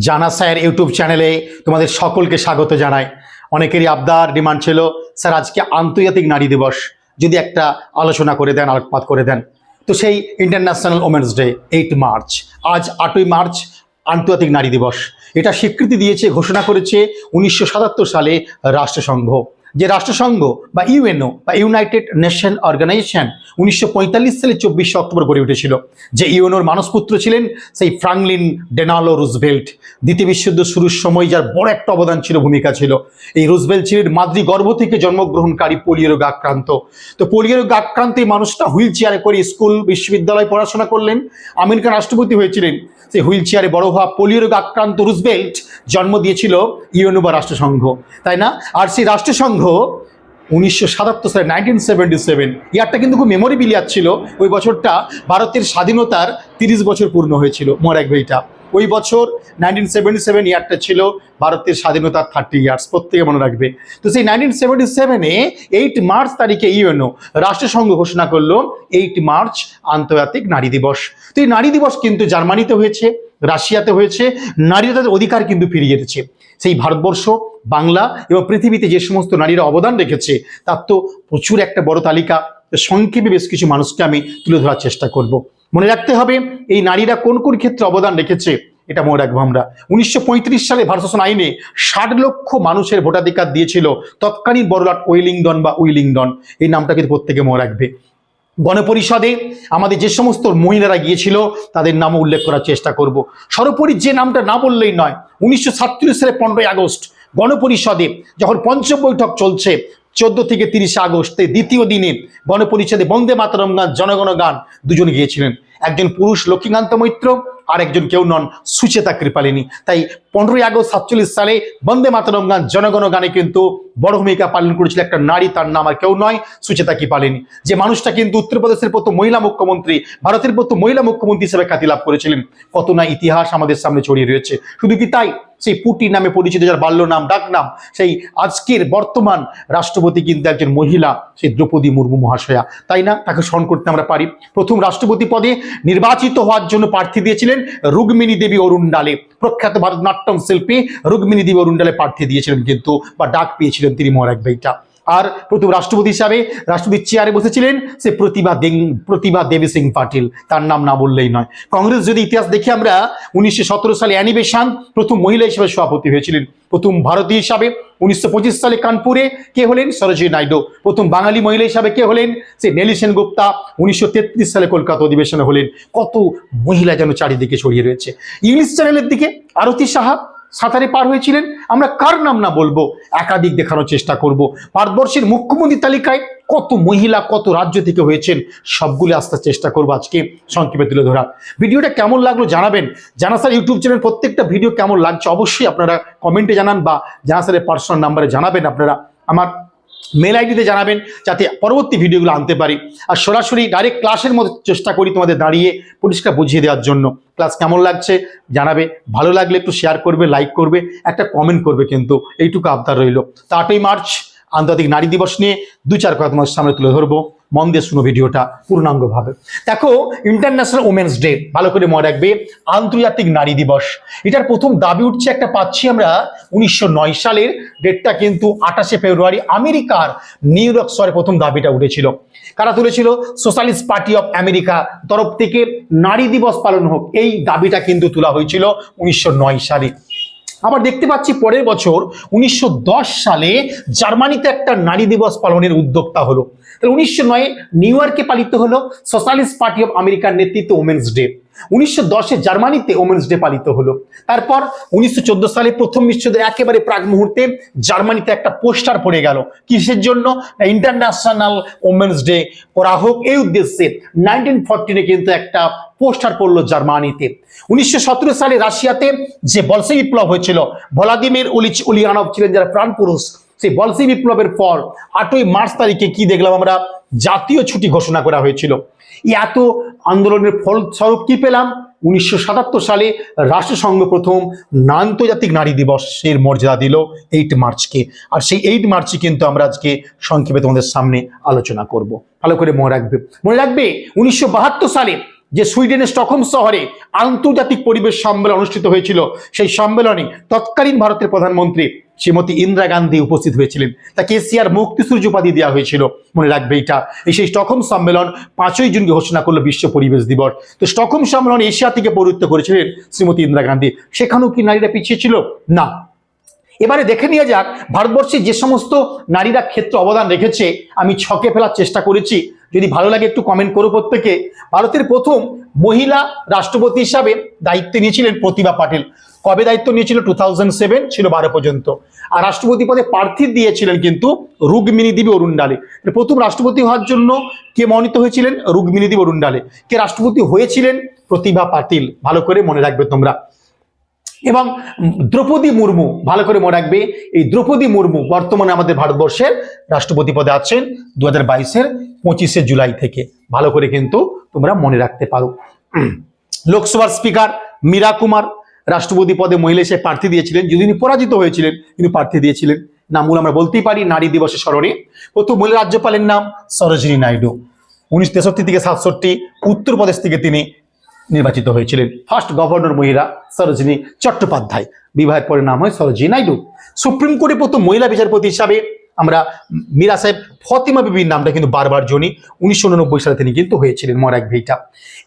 জানা sir YouTube চ্যানেলে তোমাদের সকলকে স্বাগত জানাই। অনেকেরই আবদার, ডিমান্ড ছিল, স্যার, আজকে আন্তর্জাতিক নারী দিবস। যদি একটা আলোচনা করে দেন, আলোকপাত করে দেন। তো সেই international women's day eight March আজ আটই মার্চ আন্তর্জাতিক নারী দিবস। এটা স্বীকৃতি দিয়েছে, ঘোষণা করেছে উনিশশো সাতাত্তর সালে রাষ্ট্রসংঘ। যে রাষ্ট্রসংঘ বা ইউএনও বা ইউনাইটেড নেশন অর্গানাইজেশন উনিশশো পঁয়তাল্লিশ সালে চব্বিশে অক্টোবর গড়ে উঠেছিল। যে ইউএনওর মানসপুত্র ছিলেন সেই ফ্রাঙ্কলিন ডেনালো রুজভেল্ট। দ্বিতীয় বিশ্বযুদ্ধ শুরুর সময় যার বড় একটা অবদান ছিল, ভূমিকা ছিল। এই রুজভেল্ট ছিলেন মাতৃ গর্ভ থেকে জন্মগ্রহণকারী পোলিও রোগ আক্রান্ত। তো পোলিও রোগ আক্রান্ত এই মানুষটা হুইল চেয়ারে করে স্কুল, বিশ্ববিদ্যালয়ে পড়াশোনা করলেন। আমেরিকার রাষ্ট্রপতি হয়েছিলেন সেই হুইল চেয়ারে বড় হওয়া পোলিও রোগ আক্রান্ত রুজভেল্ট, জন্ম দিয়েছিল ইউএনও বা রাষ্ট্রসংঘ। তাই না? আর সেই রাষ্ট্রসংঘ উনিশশো সাতাত্তর সালে নাইনটিন সেভেন্টি সেভেন ইয়ারটা কিন্তু খুব মেমোরেবল ইয়ার ছিল। ওই বছরটা ভারতের স্বাধীনতার তিরিশ বছর পূর্ণ হয়েছিল মরাক বইটা ওই বছর নাইনটিন সেভেন্টি সেভেন ইয়ারটা ছিল ভারতের স্বাধীনতার থার্টি ইয়ার্স প্রত্যেকে মনে রাখবে। তো সেই নাইনটিন সেভেন্টি সেভেনে এইট মার্চ তারিখে ইউএনও রাষ্ট্রসংঘ ঘোষণা করল এইট মার্চ আন্তর্জাতিক নারী দিবস। তো এই নারী দিবস কিন্তু জার্মানিতে হয়েছে, রাশিয়াতে হয়েছে নারীরা তাদের অধিকার কিন্তু ফিরিয়ে দিচ্ছে সেই ভারতবর্ষ, বাংলা এবং পৃথিবীতে যে সমস্ত নারীরা অবদান রেখেছে, তার তো প্রচুর একটা বড় তালিকা। সংক্ষেপে বেশ কিছু মানুষকে আমি তুলে ধরার চেষ্টা করব। মনে রাখতে হবে, এই নারীরা কোন কোন ক্ষেত্রে অবদান রেখেছে, এটা মনে রাখব আমরা। উনিশশো পঁয়ত্রিশ সালে ভারত শাসন আইনে ষাট লক্ষ মানুষের ভোটাধিকার দিয়েছিল তৎকালীন বড়লাট ওয়েলিংডন বা উইলিংডন এই নামটা কিন্তু প্রত্যেকে মনে রাখবে। গণপরিষদে আমাদের যে সমস্ত মহিলারা গিয়েছিল, তাদের নামও উল্লেখ করার চেষ্টা করব। সর্বোপরি যে নামটা না বললেই নয়, উনিশশো সালে পনেরোই আগস্ট গণপরিষদে যখন পঞ্চম বৈঠক চলছে, চোদ্দ থেকে তিরিশে আগস্টে দ্বিতীয় দিনে গণপরিষদে বন্দে মাতরম গান, জনগণ গান দুজন গিয়েছিলেন। একজন পুরুষ লক্ষ্মীকান্ত মৈত্র আর একজন কেউ নন সুচেতা কৃপালিনী। তাই পনেরোই আগস্ট সাতচল্লিশ সালে বন্দে মাতরম গান, জনগণ গানে কিন্তু বড় ভূমিকা পালন করেছিল একটা নারী, তার নাম আর কেউ নয় সুচেতা কৃপালিনী। যে মানুষটা কিন্তু উত্তরপ্রদেশের প্রথম মহিলা মুখ্যমন্ত্রী, ভারতের প্রথম মহিলা মুখ্যমন্ত্রী হিসেবে খ্যাতি লাভ করেছিলেন। কত না ইতিহাস আমাদের সামনে ছড়িয়ে রয়েছে। শুধু কি তাই? সেই পুটি নামে পরিচিত যার বাল্য নাম, ডাক নাম, সেই আজকের বর্তমান রাষ্ট্রপতি কিন্তু একজন মহিলা, সেই দ্রৌপদী মুর্মু মহাশয়া। তাই না? তাকে স্মরণ করতে আমরা পারি। প্রথম রাষ্ট্রপতি পদে নির্বাচিত হওয়ার জন্য প্রার্থী দিয়েছিলেন রুক্মিণী দেবী অরুণডালে প্রখ্যাত ভারতনাট্যম শিল্পী রুক্মিণী দেবী অরুণডালে প্রার্থী দিয়েছিলেন কিন্তু, বা ডাক পেয়েছিলেন তিনি মহারাজ ভাইটা। আর প্রথম রাষ্ট্রপতি হিসাবে রাষ্ট্রপতির চেয়ারে বসেছিলেন সে প্রতিভা দেং প্রতিভা দেবী সিং পাটিল। তার নাম না বললেই নয়। কংগ্রেস যদি ইতিহাস দেখি আমরা, উনিশশো সতেরো সালে অ্যানিবেশন প্রথম মহিলা হিসেবে সভাপতি হয়েছিলেন। প্রথম ভারতীয় হিসাবে উনিশশো পঁচিশ সালে কানপুরে কে হলেন? সরোজিনী নাইডু। প্রথম বাঙালি মহিলা হিসাবে কে হলেন? সে নেলি সেনগুপ্তা উনিশশো তেত্রিশ সালে কলকাতা অধিবেশনে হলেন। কত মহিলা যেন চারিদিকে ছড়িয়ে রয়েছে। ইংলিশ চ্যানেলের দিকে আরতি সাহা সাঁতারে পার হয়েছিলেন। আমরা কার নাম না বলব? একাধিক দেখানোর চেষ্টা করব। ভারতবর্ষের মুখ্যমন্ত্রী তালিকায় কত মহিলা, কত রাজ্য থেকে হয়েছেন, সবগুলি আসতে চেষ্টা করব আজকে সংক্ষেপে তুলে ধরা। ভিডিওটা কেমন লাগল জানাবেন। জানা স্যার ইউটিউব চ্যানেল প্রত্যেকটা ভিডিও কেমন লাগছে অবশ্যই আপনারা কমেন্টে জানান বা জানা স্যারের পার্সোনাল নাম্বারে জানাবেন আপনারা। আমার মেল আইডিতে জানাবেন যাতে পরবর্তী ভিডিওগুলো আনতে পারি। আর সরাসরি ডাইরেক্ট ক্লাসের মধ্যে চেষ্টা করি তোমাদের দাঁড়িয়ে পরিষ্কার বুঝিয়ে দেওয়ার জন্য। ক্লাস কেমন লাগছে জানাবে, ভালো লাগলে একটু শেয়ার করবে লাইক করবে, একটা কমেন্ট করবে কিন্তু, এইটুকু আবদার রইল। তো আটই মার্চ আন্তর্জাতিক নারী দিবস নিয়ে দু চার কথা তোমার সামনে তুলে ধরবো। মন দিয়ে শুনো ভিডিওটা পূর্ণাঙ্গভাবে। দেখো ইন্টারন্যাশনাল ওমেন্স ডে ভালো করে মনে রাখবে, আন্তর্জাতিক নারী দিবস। এটার প্রথম দাবি উঠছে একটা পাচ্ছি আমরা উনিশশো নয় সালের ডেটটা কিন্তু আঠাশে ফেব্রুয়ারি, আমেরিকার নিউ ইয়র্ক শহরে প্রথম দাবিটা উঠেছিল। কারা তুলেছিল? সোশ্যালিস্ট পার্টি অফ আমেরিকা তরফ থেকে নারী দিবস পালন হোক, এই দাবিটা কিন্তু তোলা হয়েছিল উনিশশো নয় সালে। আবার দেখতে পাচ্ছি পরের বছর উনিশশো দশ সালে জার্মানিতে একটা নারী দিবস পালনের উদ্যোক্তা হলো। তাহলে উনিশশো নয়ে নিউ ইয়র্কে পালিত হলো সোশ্যালিস্ট পার্টি অফ আমেরিকার নেতৃত্বে ওমেন্স ডে। উনিশশো দশে জার্মানিতে ওমেন্স ডে পালিত হলো। তারপর উনিশশো চোদ্দ সালে প্রথম বিশ্বযুদ্ধের একেবারে প্রাক মুহূর্তে জার্মানিতে একটা পোস্টার পড়ে গেল। কিসের জন্য? ইন্টারন্যাশনাল ওমেন্স ডে করা হোক। এই উদ্দেশ্যে নাইনটিন ফোরটিনে কিন্তু একটা পোস্টার পড়ল জার্মানিতে। উনিশশো সতেরো সালে রাশিয়াতে যে বলসে বিপ্লব হয়েছিল, ভলাদিমির উলিচ উলিয়ানভ ছিলেন যারা প্রাণ পুরুষ, সেই বলসি বিপ্লবের পর আটই মার্চ তারিখে কি দেখলাম আমরা? জাতীয় ছুটি ঘোষণা করা হয়েছিল। এত আন্দোলনের ফলস্বরূপ কি পেলাম? উনিশশো সাতাত্তর সালে রাষ্ট্রসংঘ প্রথম আন্তর্জাতিক নারী দিবসের মর্যাদা দিল এইট মার্চকে। আর সেই এইট মার্চে কিন্তু আমরা আজকে সংক্ষেপে তোমাদের সামনে আলোচনা করব। ভালো করে মনে রাখবে। মনে রাখবে, উনিশশো বাহাত্তর সালে যে সুইডেনের স্টকহোম শহরে আন্তর্জাতিক পরিবেশ সম্মেলন অনুষ্ঠিত হয়েছিল, সেই সম্মেলনে তৎকালীন ভারতের প্রধানমন্ত্রী শ্রীমতী ইন্দিরা গান্ধী উপস্থিত হয়েছিলেন। তাকে এশিয়ার মুক্তিসূর্য উপাধি দেওয়া হয়েছিল। মনে রাখবে এটা। এই সেই স্টকহোম সম্মেলন পাঁচই জুনকে ঘোষণা করল বিশ্ব পরিবেশ দিবস। তো স্টকহোম সম্মেলন এশিয়া থেকে পরিত্য করেছিলেন শ্রীমতী ইন্দিরা গান্ধী। সেখানেও কি নারীরা পিছিয়ে ছিল? না। এবারে দেখে নিয়ে যাক, ভারতবর্ষে যে সমস্ত নারীরা ক্ষেত্রে অবদান রেখেছে, আমি ছকে ফেলার চেষ্টা করেছি। যদি ভালো লাগে একটু কমেন্ট করো প্রত্যেকে। ভারতের প্রথম মহিলা রাষ্ট্রপতি হিসাবে দায়িত্ব নিয়েছিলেন প্রতিভা পাটিল। কবে দায়িত্ব নিয়েছিল? টু থাউজেন্ড সেভেন ছিল বারো পর্যন্ত। আর রাষ্ট্রপতি পদে প্রার্থী দিয়েছিলেন কিন্তু রুগমিনী দেবী অরুণডালে প্রথম রাষ্ট্রপতি হওয়ার জন্য কে মনোনীত হয়েছিলেন? রুগমিনী দেবী অরুণডালে কে রাষ্ট্রপতি হয়েছিলেন? প্রতিভা পাটিল। ভালো করে মনে রাখবে তোমরা। এবং দ্রৌপদী মুর্মু, ভালো করে মনে রাখবে, এই দ্রৌপদী মুর্মু বর্তমানে আমাদের ভারতবর্ষের রাষ্ট্রপতি পদে আছেন। দু হাজার বাইশের পঁচিশে জুলাই থেকে। ভালো করে কিন্তু তোমরা মনে রাখতে পারো। লোকসভার স্পিকার মীরা কুমার রাষ্ট্রপতি পদে মহিলা হিসেবে প্রার্থী দিয়েছিলেন। যদি পরাজিত হয়েছিলেন তিনি প্রার্থী দিয়েছিলেন। নামগুলো আমরা বলতেই পারি, নারী দিবসের স্মরণে। প্রথম মহিলা রাজ্যপালের নাম সরোজিনী নাইডু। উনিশ তেষট্টি থেকে সাতষট্টি উত্তরপ্রদেশ থেকে তিনি নির্বাচিত হয়েছিলেন। ফার্স্ট গভর্নর মহিলা সরোজিনী চট্টোপাধ্যায়। বিবাহের পরে নাম হয় সরোজিনী নাইডু। সুপ্রিম কোর্টে প্রথম মহিলা বিচারপতি হিসাবে আমরা মীরা সাহেব ফতিমা বিবির নামটা কিন্তু বারবার জনি। উনিশশো উননব্বই সালে তিনি কিন্তু হয়েছিলেন মরাক ভেইটা।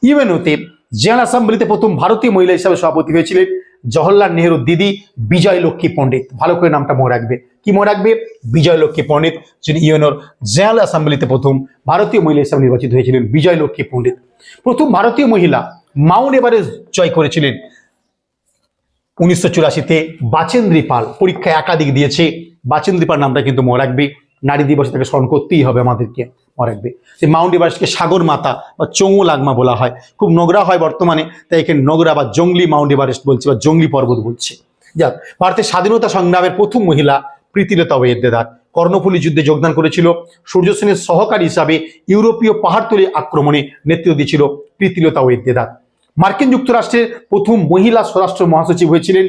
ইউএনওতে জেনারেল অ্যাসেম্বলিতে প্রথম ভারতীয় মহিলা হিসাবে সভাপতি হয়েছিলেন জওহরলাল নেহরুর দিদি বিজয় লক্ষ্মী পণ্ডিত। ভালো করে নামটা মনে রাখবে। কি মনে রাখবে? বিজয় লক্ষ্মী পণ্ডিত, যিনি ইউএনওর জেনারেল অ্যাসেম্বলিতে প্রথম ভারতীয় মহিলা হিসাবে নির্বাচিত হয়েছিলেন বিজয় লক্ষ্মী পণ্ডিত। প্রথম ভারতীয় মহিলা মাউন্ট এভারেস্ট জয় করেছিলেন। উনিশশো চুরাশিতে বাচেন্দ্রী পাল পরীক্ষায় একাধিক দিয়েছে। বাচেন্দ্রী পাল নামটা কিন্তু মনে রাখবে নারী দিবসে তাকে স্মরণ করতেই হবে আমাদেরকে মনে রাখবে যে মাউন্ট এভারেস্টকে সাগর মাতা বা চৌঙু লাগমা বলা হয়। খুব নোংরা হয় বর্তমানে, তাই এখানে নোংরা বা জঙ্গলি মাউন্ট এভারেস্ট বলছে বা জঙ্গলি পর্বত বলছে। যাক, ভারতের স্বাধীনতা সংগ্রামের প্রথম মহিলা প্রীতিলতা ওয়েদ্দেদার কর্ণফুলী যুদ্ধে যোগদান করেছিল। সূর্য সেনের সহকারী হিসাবে ইউরোপীয় পাহাড়তলি আক্রমণে নেতৃত্ব দিয়েছিল প্রীতিলতা ওয়েদ্দেদার মার্কিন যুক্তরাষ্ট্রের প্রথম মহিলা স্বরাষ্ট্র মহাসচিব হয়েছিলেন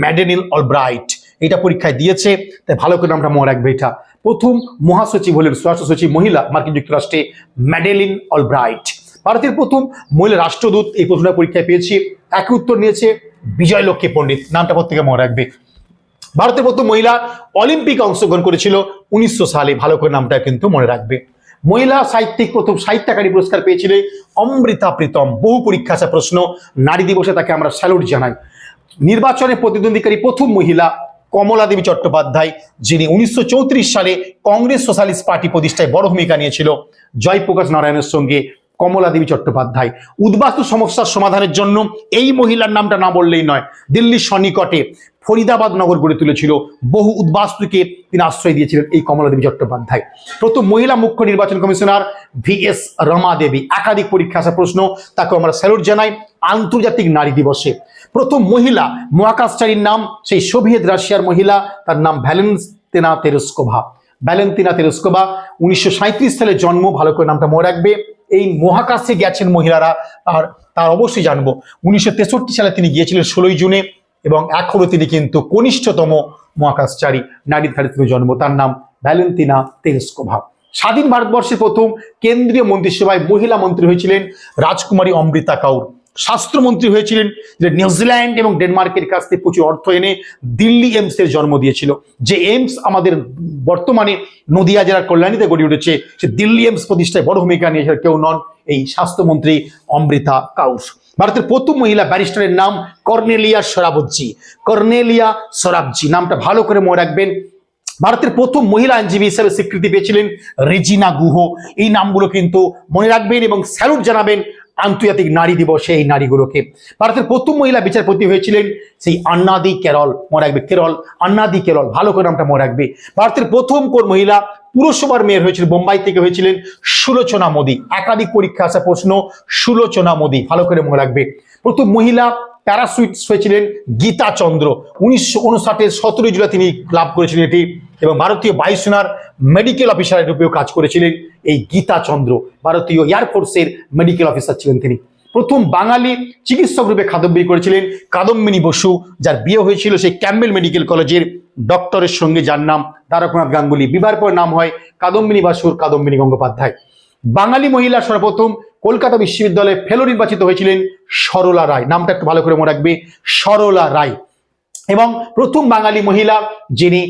ম্যাডেনিল অলব্রাইট। এটা পরীক্ষায় দিয়েছে, তাই ভালো করে আমরা মনে রাখবে এটা। প্রথম মহাসচিব হলেন স্বরাষ্ট্র সচিব মহিলা, মার্কিন যুক্তরাষ্ট্রে ম্যাডেলিন অলব্রাইট। ভারতের প্রথম মহিলা রাষ্ট্রদূত এই প্রশ্নটা পরীক্ষায় পেয়েছি একই উত্তর নিয়েছে বিজয় লক্ষ্মী পণ্ডিত, নামটা প্রত্যেকে মনে রাখবে। ভারতের প্রথম মহিলা অলিম্পিক অংশগ্রহণ করেছিল উনিশশো সালে, ভালো করে নামটা কিন্তু মনে রাখবে। মহিলা সাহিত্যিক প্রথম সাহিত্যাকারী পুরস্কার পেয়েছিলেন অমৃতা প্রীতম, বহু পরীক্ষা আসা প্রশ্ন, নারী দিবসে তাকে আমরা স্যালুট জানাই। নির্বাচনে প্রতিদ্বন্দ্বীকারী প্রথম মহিলা কমলা দেবী চট্টোপাধ্যায়, যিনি উনিশশো সালে কংগ্রেস সোশ্যালিস্ট পার্টি প্রতিষ্ঠায় বড় ভূমিকা নিয়েছিল, জয়প্রকাশ নারায়ণের সঙ্গে কমলা দেবী চট্টোপাধ্যায়। উদ্বাস্তু সমস্যার সমাধানের জন্য এই মহিলার নামটা না বললেই নয়, দিল্লির সন্নিকটে ফরিদাবাদ নগর গড়ে তুলেছিল। বহু উদ্বাস্তুকে তিনি আশ্রয় দিয়েছিলেন এই কমলা দেবী চট্টোপাধ্যায়। প্রথম মহিলা মুখ্য নির্বাচন commissioner V S Rama Devi একাধিক পরীক্ষা আসা প্রশ্ন তাকে আমরা স্যালুট জানাই। আন্তর্জাতিক নারী দিবসে। প্রথম মহিলা মহাকাশচারীর নাম, সেই সোভিয়েত রাশিয়ার মহিলা, তার নাম ভ্যালেন্সতেনা তেরস্কোভা। ভ্যালেন্তিনা তেরস্কোভা উনিশশো সালে জন্ম, ভালো করে নামটা মনে রাখবে। এই মহাকাশে গেছেন মহিলারা আর তার অবশ্যই জানব। উনিশশো তেষট্টি সালে তিনি গিয়েছিলেন ষোলোই জুনে এবং এখনও তিনি কিন্তু কনিষ্ঠতম মহাকাশচারী নারী ধারে তিনি জন্ম, তার নাম ভ্যালেন্তিনা তেরস্কোভা। স্বাধীন ভারতবর্ষের প্রথম কেন্দ্রীয় মন্ত্রিসভায় মহিলা মন্ত্রী হয়েছিলেন রাজকুমারী অমৃতা কাউর। স্বাস্থ্যমন্ত্রী হয়েছিলেন যে নিউজিল্যান্ড এবং ডেনমার্কের কাছ থেকে প্রচুর অর্থ এনে দিল্লি এইমসের জন্ম দিয়েছিল। যে এমস আমাদের বর্তমানে নদিয়া জেলার কল্যাণীতে গড়ে উঠেছে, সে দিল্লি এইমস প্রতিষ্ঠায় বড় ভূমিকা নিয়েছে কেউ নন এই স্বাস্থ্যমন্ত্রী অমৃতা কাউস ভারতের প্রথম মহিলা ব্যারিস্টারের নাম কর্নেলিয়া সরাবজ্জি। কর্নেলিয়া সরাবজি নামটা ভালো করে মনে রাখবেন। ভারতের প্রথম মহিলা আইনজীবী হিসেবে স্বীকৃতি পেয়েছিলেন রেজিনা গুহ। এই নামগুলো কিন্তু মনে রাখবেন এবং স্যালুট জানাবেন আন্তর্জাতিক নারী দিবসে এই নারীগুলোকে। ভারতের প্রথম মহিলা বিচারপতি হয়েছিলেন সেই আন্নাদি কেরল, মনে রাখবে, কেরল, আন্নাদি কেরল, ভালো করে নামটা মনে রাখবে। ভারতের প্রথম কোন মহিলা পুরসভার মেয়র হয়েছিল, বোম্বাই থেকে হয়েছিলেন সুলোচনা মোদী। একাধিক পরীক্ষা আসা প্রশ্ন, সুলোচনা মোদী, ভালো করে মনে রাখবে। প্রথম মহিলা প্যারাসুইটস হয়েছিলেন গীতা চন্দ্র। উনিশশো উনষাটের সতেরোই জুলাই তিনি লাভ করেছিলেন এটি। এবং ভারতীয় বায়ুসেনার মেডিকেল অফিসারের রূপেও কাজ করেছিলেন এই গীতা চন্দ্র। ভারতীয় এয়ারফোর্সের মেডিকেল অফিসার ছিলেন তিনি। প্রথম বাঙালি চিকিৎসক রূপে কাদম্বিনী করেছিলেন কাদম্বিনী বসু, যার বিয়ে হয়েছিল সেই ক্যাম্বেল মেডিকেল কলেজের ডক্টরের সঙ্গে, যার নাম তারকনাথ গাঙ্গুলি। বিবাহের পর নাম হয় কাদম্বিনী বাসুর কাদম্বিনী গঙ্গোপাধ্যায়। বাঙালি মহিলা সর্বপ্রথম কলকাতা বিশ্ববিদ্যালয়ে ফেলো নির্বাচিত হয়েছিলেন সরলা রায়। নামটা একটু ভালো করে মনে রাখবে, সরলা রায়। এবং প্রথম বাঙালি মহিলা যিনি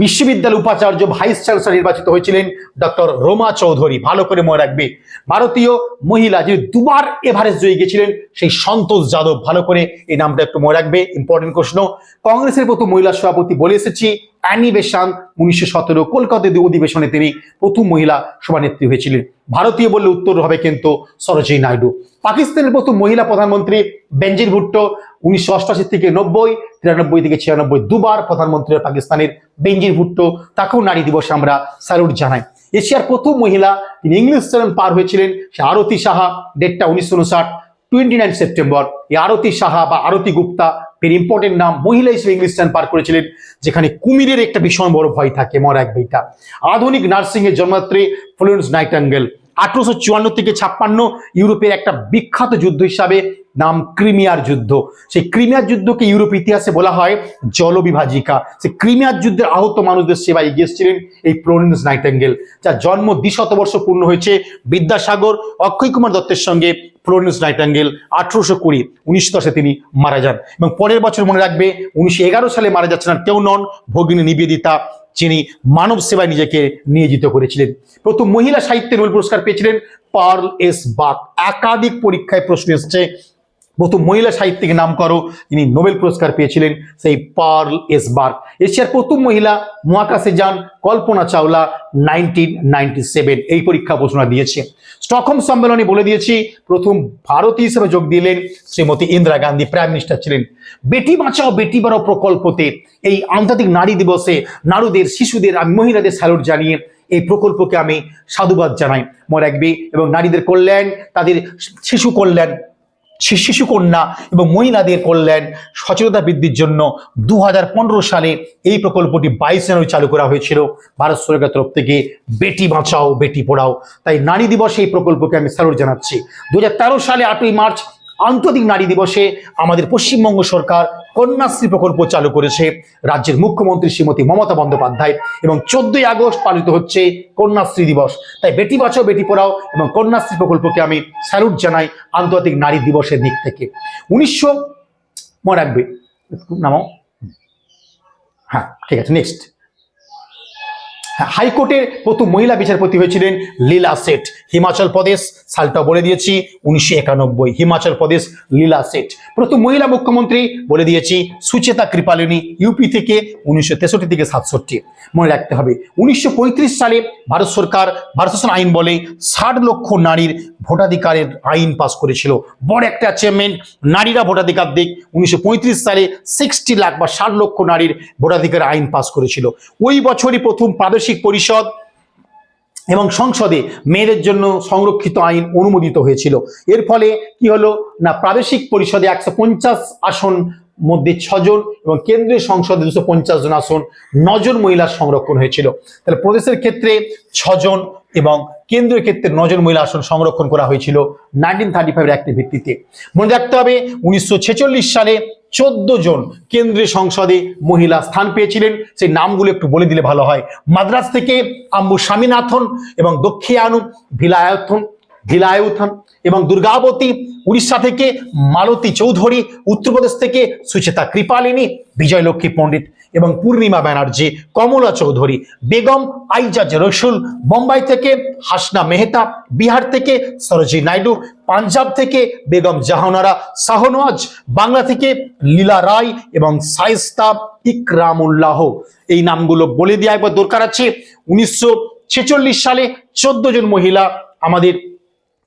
বিশ্ববিদ্যালয় উপাচার্য ভাইস চ্যান্সেলর নির্বাচিত হয়েছিলেন ডক্টর রোমা চৌধুরী। ভালো করে মনে রাখবে, ভারতীয় মহিলা যিনি দুবার এভারেস্ট জয়ী গেছিলেন, সেই সন্তোষ যাদব। ভালো করে এই নামটা একটু মনে রাখবে ইম্পর্টেন্ট প্রশ্ন। কংগ্রেসের প্রথম মহিলা সভাপতি বলে এসেছি, অ্যানি বেসান উনিশশো সতেরো কলকাতা অধিবেশনে তিনি প্রথম মহিলা সভানেত্রী হয়েছিলেন। ভারতীয় বললে উত্তর হবে কিন্তু সরোজিনী নাইডু। পাকিস্তানের প্রথম মহিলা প্রধানমন্ত্রী বেঞ্জির ভুট্টো, উনিশশো অষ্টাশি থেকে নব্বই, তিরানব্বই থেকে ছিয়ানব্বই দুবার প্রধানমন্ত্রী পাকিস্তানের বেঞ্জির ভুট্টো, তাকেও নারী দিবসে আমরা স্যালুট জানাই। এশিয়ার প্রথম মহিলা তিনি ইংলিশ চ্যানেল পার হয়েছিলেন, সে আরতি সাহা, ডেটটা উনিশশো উনষাট টোয়েন্টি নাইন সেপ্টেম্বর। এই আরতি সাহা বা আরতি গুপ্তা ভেরি ইম্পর্টেন্ট নাম মহিলা হিসেবে ইংলিশ চ্যানেল পার করেছিলেন, যেখানে কুমিরের একটা ভীষণ বড় ভয় থাকে, মর এক বইটা আধুনিক নার্সিংয়ের এর জন্মদাত্রী ফ্লোরেন্স নাইটাঙ্গেল। আঠারোশো চুয়ান্ন থেকে ছাপ্পান্ন ইউরোপের একটা বিখ্যাত যুদ্ধ হিসাবে নাম ক্রিমিয়ার যুদ্ধ। সেই ক্রিমিয়ার যুদ্ধকে ইউরোপ ইতিহাসে বলা হয় জলবিভাজিকা। সেই ক্রিমিয়ার যুদ্ধের আহত মানুষদের সেবায় এগিয়ে এসেছিলেন এই ফ্লোরেন্স নাইটেঙ্গেল, যার জন্ম দ্বিশতবর্ষ পূর্ণ হয়েছে বিদ্যাসাগর অক্ষয় কুমার দত্তের সঙ্গে ফ্লোরেন্স নাইটাঙ্গেল আঠারোশো কুড়ি, উনিশ দশে তিনি মারা যান। এবং পরের বছর মনে রাখবে, উনিশশো এগারো সালে মারা যাচ্ছেন আর কেউ নন ভগিনী নিবেদিতা। যিনি মানব সেবায় নিজেকে নিয়োজিত করেছিলেন। প্রথম মহিলা সাহিত্যে নোবেল পুরস্কার পেয়েছিলেন পার্ল এস বাক। একাধিক পরীক্ষায় প্রশ্ন এসছে প্রথম মহিলা সাহিত্যিক নাম করো যিনি নোবেল পুরস্কার পেয়েছিলেন সেই পার্ল এস বার্গ এশিয়ার প্রথম মহিলা মহাকাশে যান, কল্পনা চাওলা, নাইনটিন এই পরীক্ষা ঘোষণা দিয়েছে। স্টকহোম সম্মেলনে বলে দিয়েছি, প্রথম ভারতীয় হিসেবে যোগ দিলেন শ্রীমতী ইন্দিরা গান্ধী, প্রাইম মিনিস্টার ছিলেন। বেটি বাঁচাও, বেটি বাড়াও প্রকল্পতে এই আন্তর্জাতিক নারী দিবসে নারীদের, শিশুদের আমি মহিলাদের স্যালুট জানিয়ে এই প্রকল্পকে আমি সাধুবাদ জানাই। মনে রাখবে, এবং নারীদের কল্যাণ, তাদের শিশু কল্যাণ শিশু কন্যা এবং মহিলাদের কল্যাণ, সচেতনতা বৃদ্ধির জন্য দু হাজার পনেরো সালে এই প্রকল্পটি বাইশ জানুয়ারি চালু করা হয়েছিল। ভারত সরকারের তরফ থেকে বেটি বাঁচাও, বেটি পড়াও। তাই নারী দিবসে এই প্রকল্পকে আমি স্যালুট জানাচ্ছি। দু হাজার তেরো সালে আটই মার্চ আন্তর্জাতিক নারী দিবসে আমাদের পশ্চিমবঙ্গ সরকার কন্যাশ্রী প্রকল্প চালু করেছে রাজ্যের মুখ্যমন্ত্রী শ্রীমতী মমতা বন্দ্যোপাধ্যায় এবং চোদ্দই আগস্ট পালিত হচ্ছে কন্যাশ্রী দিবস। তাই বেটি বাঁচাও, বেটি পড়াও এবং কন্যাশ্রী প্রকল্পকে আমি স্যালুট জানাই আন্তর্জাতিক নারী দিবসের দিক থেকে। উনিশশো মনে রাখবে নামাও। হ্যাঁ ঠিক আছে নেক্সট হাইকোর্টের প্রথম মহিলা বিচারপতি হয়েছিলেন লীলা সেঠ। হিমাচল প্রদেশ, সালটা বলে দিয়েছি, উনিশশো একানব্বই। হিমাচল প্রদেশ, লীলা সেঠ। প্রথম মহিলা মুখ্যমন্ত্রী বলে দিয়েছি, সুচেতা কৃপালিনী, ইউপি থেকে উনিশশো তেষট্টি থেকে সাতষট্টি। মনে রাখতে হবে, উনিশশো পঁয়ত্রিশ সালে ভারত সরকার, ভারত আইন বলে ষাট লক্ষ নারীর ভোটাধিকারের আইন পাস করেছিল। বড় একটা অ্যাচিভমেন্ট নারীরা ভোটাধিকার দিক। উনিশশো পঁয়ত্রিশ সালে সিক্সটি লাখ বা ষাট লক্ষ নারীর ভোটাধিকার আইন পাস করেছিল। ওই বছরই প্রথম প্রাদেশিক পরিষদ এবং সংসদে মেয়েদের জন্য সংরক্ষিত আইন অনুমোদিত হয়েছিল। এর ফলে কি হলো? না, প্রাদেশিক পরিষদে একশো পঞ্চাশ আসন মধ্যে ছজন এবং কেন্দ্রীয় সংসদে দুশো পঞ্চাশ জন আসন, নজন মহিলার সংরক্ষণ হয়েছিল। তাহলে প্রদেশের ক্ষেত্রে ছজন এবং কেন্দ্রীয় ক্ষেত্রে নজন মহিলা আসন সংরক্ষণ করা হয়েছিল নাইনটিন থার্টি ফাইভের অ্যাক্টের ভিত্তিতে। মনে রাখতে হবে, উনিশশো ছেচল্লিশ সালে চোদ্দ জন কেন্দ্রীয় সংসদে মহিলা স্থান পেয়েছিলেন। সেই নামগুলো একটু বলে দিলে ভালো হয়। মাদ্রাস থেকে আম্বু স্বামীনাথন এবং দক্ষিণানু ভিলায়থন ভিলায়ুথন এবং দুর্গাবতী উড়িষ্যা থেকে মালতী চৌধুরী, উত্তরপ্রদেশ থেকে সুচেতা কৃপালিনী, বিজয়লক্ষ্মী পণ্ডিত এবং পূর্ণিমা ব্যানার্জি, কমলা চৌধুরী, বেগম আইজাজ রসুল, বোম্বাই থেকে হাসনা মেহতা, বিহার থেকে সরোজি নাইডু, পাঞ্জাব থেকে বেগম জাহানারা, শাহনওয়াজ, বাংলা থেকে লীলা রায় এবং সাইস্তা ইকরামুল্লাহ। এই নামগুলো বলে দেওয়া একবার দরকার আছে। উনিশশো ছেচল্লিশ সালে চোদ্দ জন মহিলা আমাদের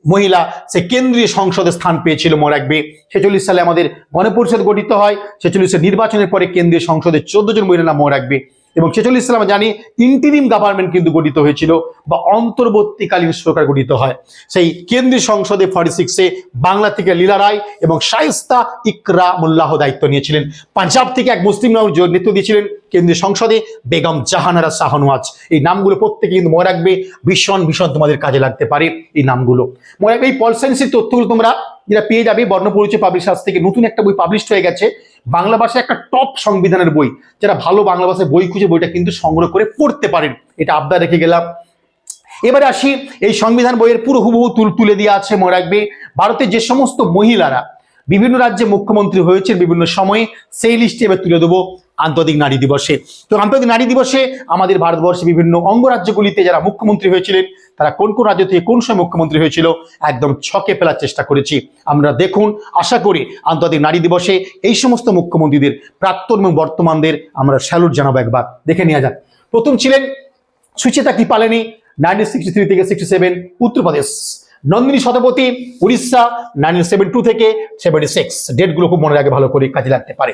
মহিলা, সে কেন্দ্রীয় সংসদে স্থান পেয়েছিল মনে রাখবে ছেচল্লিশ সালে আমাদের গণপরিষদ গঠিত হয়। ছেচল্লিশের নির্বাচনের পরে কেন্দ্রীয় সংসদে চোদ্দ জন মহিলা নাম মনে রাখবে এবং ছেচল্লিশ সালে আমরা জানি ইন্টিরিম গভর্নমেন্ট কিন্তু গঠিত হয়েছিল বা অন্তর্বর্তীকালীন সরকার গঠিত হয়। সেই কেন্দ্রীয় সংসদে ফর্টি সিক্সে বাংলা থেকে লীলা রায় এবং শাইস্তা ইকরা মোল্লাহ দায়িত্ব নিয়েছিলেন। পাঞ্জাব থেকে এক মুসলিম নাম নেতৃত্ব দিয়েছিলেন কেন্দ্রীয় সংসদে বেগম জাহানারা শাহনওয়াজ। এই নামগুলো প্রত্যেকে কিন্তু মনে রাখবে, ভীষণ ভীষণ তোমাদের কাজে লাগতে পারে এই নামগুলো। মনে রাখবে এই পলসেন্সির তথ্যগুলো তোমরা যেটা পেয়ে যাবে, বর্ণপরিচয় পাবলিশার্স থেকে নতুন একটা বই পাবলিশ হয়ে গেছে। বাংলা ভাষায় একটা টপ সংবিধানের বই। যারা ভালো বাংলা ভাষায় বই খুঁজে বইটা কিন্তু সংগ্রহ করে পড়তে পারেন। এটা আবদার রেখে গেলাম। এবারে আসি, এই সংবিধান বইয়ের পুরো হুবহু তুল তুলে দিয়ে আছে, মনে রাখবে। ভারতের যে সমস্ত মহিলারা, বিভিন্ন রাজ্যে মুখ্যমন্ত্রী হয়েছেন বিভিন্ন সময়ে, সেই লিস্টে এবার তুলে দেবো। আন্তর্জাতিক নারী দিবসে। তো আন্তর্জাতিক নারী দিবসে আমাদের ভারতবর্ষে বিভিন্ন অঙ্গরাজ্যগুলিতে যারা মুখ্যমন্ত্রী হয়েছিলেন, তারা কোন কোন রাজ্য থেকে কোন সময় মুখ্যমন্ত্রী হয়েছিল, একদম ছকে ফেলার চেষ্টা করেছি। আমরা দেখুন, আশা করি আন্তর্জাতিক নারী দিবসে এই সমস্ত মুখ্যমন্ত্রীদের, প্রাক্তন এবং বর্তমানদের আমরা স্যালুট জানাব একবার। দেখে নেওয়া যাক। প্রথম ছিলেন Sucheta Kripalani nineteen sixty three থেকে sixty seven Uttar Pradesh Nandini Satpathy, Orissa nineteen seven two থেকে সেভেন্টি সিক্স ডেটগুলো খুব মনে রাখে, ভালো করে কাজে লাগতে পারে।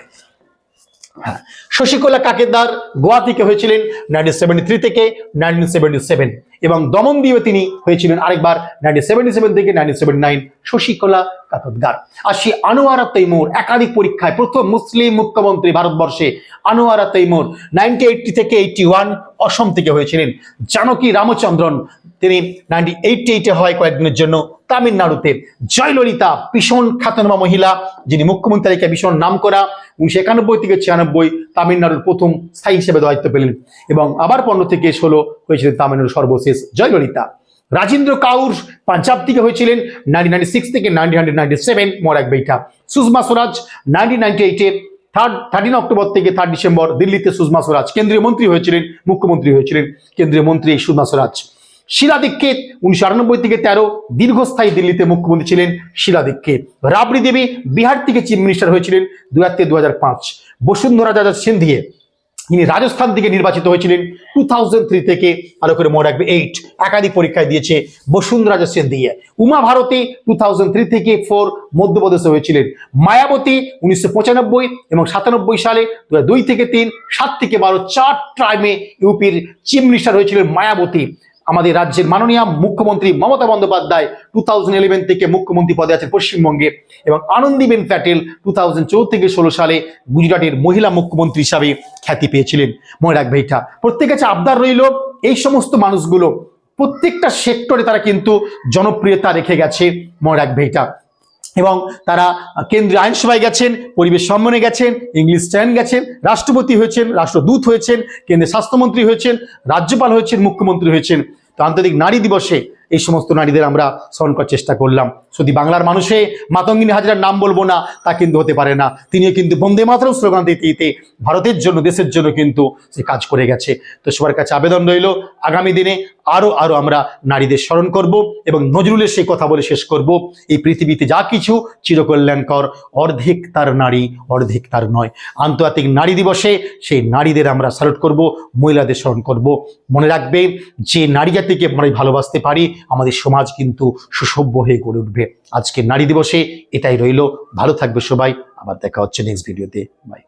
হ্যাঁ। শশীকলা কাকেদার গোয়া থেকে হয়েছিলেন নাইনটিন সেভেন্টি থ্রি থেকে নাইনটিন সেভেন্টি সেভেন এবং দমন দিয়ে তিনি হয়েছিলেন আরেকবার নাইনটিন সেভেন্টি সেভেন থেকে nineteen seventy nine Shashikala Shashikala আর সেই আনোয়ারা তৈমুর একাধিক পরীক্ষায় প্রথম মুসলিম মুখ্যমন্ত্রী ভারতবর্ষে আনোয়ারা তৈমুর নাইনটি এইটটি থেকে এইটটি ওয়ান অসম থেকে হয়েছিলেন জানকী রামচন্দ্রন। তিনি নাইনটি এইটটি এইটে হয় কয়েকদিনের জন্য তামিলনাড়ুতে। জয়ললিতা ভীষণ খ্যাতনামা মহিলা, যিনি মুখ্যমন্ত্রী তালিকায় ভীষণ নাম করা উনিশশো একানব্বই থেকে ছিয়ানব্বই তামিলনাড়ুর প্রথম স্থায়ী হিসেবে দায়িত্ব পেলেন এবং আবার পনেরো থেকে ষোলো হয়েছিলেন তামিলনাড়ুর সর্বশেষ জয়ললিতা। রাজেন্দ্র কাউর পাঞ্জাব থেকে হয়েছিলেন নাইনটিন নাইনটি সিক্স থেকে নাইনটিন নাইনটি সেভেন মর এক বেইটা। সুষমা স্বরাজ নাইনটিন নাইনটি এইটে থার্ড থার্টিন অক্টোবর থেকে থার্ড ডিসেম্বর দিল্লিতে সুষমা স্বরাজ কেন্দ্রীয় মন্ত্রী হয়েছিলেন, মুখ্যমন্ত্রী হয়েছিলেন কেন্দ্রীয় মন্ত্রী সুষমা স্বরাজ। শিলা দীক্ষিত উনিশশো আটানব্বই থেকে তেরো দীর্ঘস্থায়ী দিল্লিতে মুখ্যমন্ত্রী ছিলেন শিলা দীক্ষিত। রাবড়ি দেবী বিহার থেকে চিফ মিনিস্টার হয়েছিলেন দু হাজার থেকে দু হাজার পাঁচ। বসুন্ধরা যাদব সিন্ধিয়ে তিনি রাজস্থান থেকে নির্বাচিত হয়েছিলেন টু থাউজেন্ড থ্রি থেকে। আরও করে মনে রাখবে এইট একাধিক পরীক্ষায় দিয়েছে Vasundhara Scindia Uma Bharati two thousand three থেকে ফোর মধ্যপ্রদেশে হয়েছিলেন। মায়াবতী উনিশশো পঁচানব্বই এবং সাতানব্বই সালে দু দুই থেকে তিন, সাত থেকে বারো, চার টাইমে ইউপির চিফ মিনিস্টার হয়েছিলেন মায়াবতী। আমাদের রাজ্যের মাননীয় মুখ্যমন্ত্রী মমতা বন্দ্যোপাধ্যায় টু থাউজেন্ড থেকে মুখ্যমন্ত্রী পদে আছেন পশ্চিমবঙ্গে এবং আনন্দীবেন প্যাটেল টু থাউজেন্ড থেকে ষোলো সালে গুজরাটের মহিলা মুখ্যমন্ত্রী হিসাবে খ্যাতি পেয়েছিলেন। মনে রাখবে এটা। প্রত্যেক কাছে আবদার রইল, এই সমস্ত মানুষগুলো প্রত্যেকটা সেক্টরে তারা কিন্তু জনপ্রিয়তা রেখে গেছে। মনে রাখবে এটা। এবং তারা কেন্দ্রীয় আইনসভায় গেছেন, পরিবেশ সম্মানে গেছেন, ইংলিশ চ্যান গেছেন, রাষ্ট্রপতি হয়েছেন, রাষ্ট্রদূত হয়েছেন, কেন্দ্রের স্বাস্থ্যমন্ত্রী হয়েছেন, রাজ্যপাল হয়েছেন, মুখ্যমন্ত্রী হয়েছেন। তো আন্তর্জাতিক নারী দিবসে এই সমস্ত নারীদের আমরা স্মরণ করার চেষ্টা করলাম। শুধু বাংলার মানুষে মাতঙ্গিনী হাজরার নাম বলব না, তা কিন্তু হতে পারে না। তিনিও কিন্তু বন্দে মাতরম স্লোগান দিতে দিতে ভারতের জন্য, দেশের জন্য কিন্তু সে কাজ করে গেছে। তো সবার কাছে আবেদন রইল, আগামী দিনে আরও আরও আমরা নারীদের স্মরণ করব এবং নজরুলের সেই কথা বলে শেষ করব। এই পৃথিবীতে যা কিছু চিরকল্যাণকর, অর্ধেক তার নারী, অর্ধেক তার নয়। আন্তর্জাতিক নারী দিবসে সেই নারীদের আমরা স্যালুট করব, মহিলাদের স্মরণ করব। মনে রাখবে যে নারী জাতিকে আমরা ভালোবাসতে পারি আমাদের সমাজ কিন্তু সুসভ্য হয়ে গড়ে উঠবে। আজকে নারী দিবসে এটাই রইল। ভালো থাকবে সবাই। আবার দেখা হচ্ছে নেক্সট ভিডিওতে বাই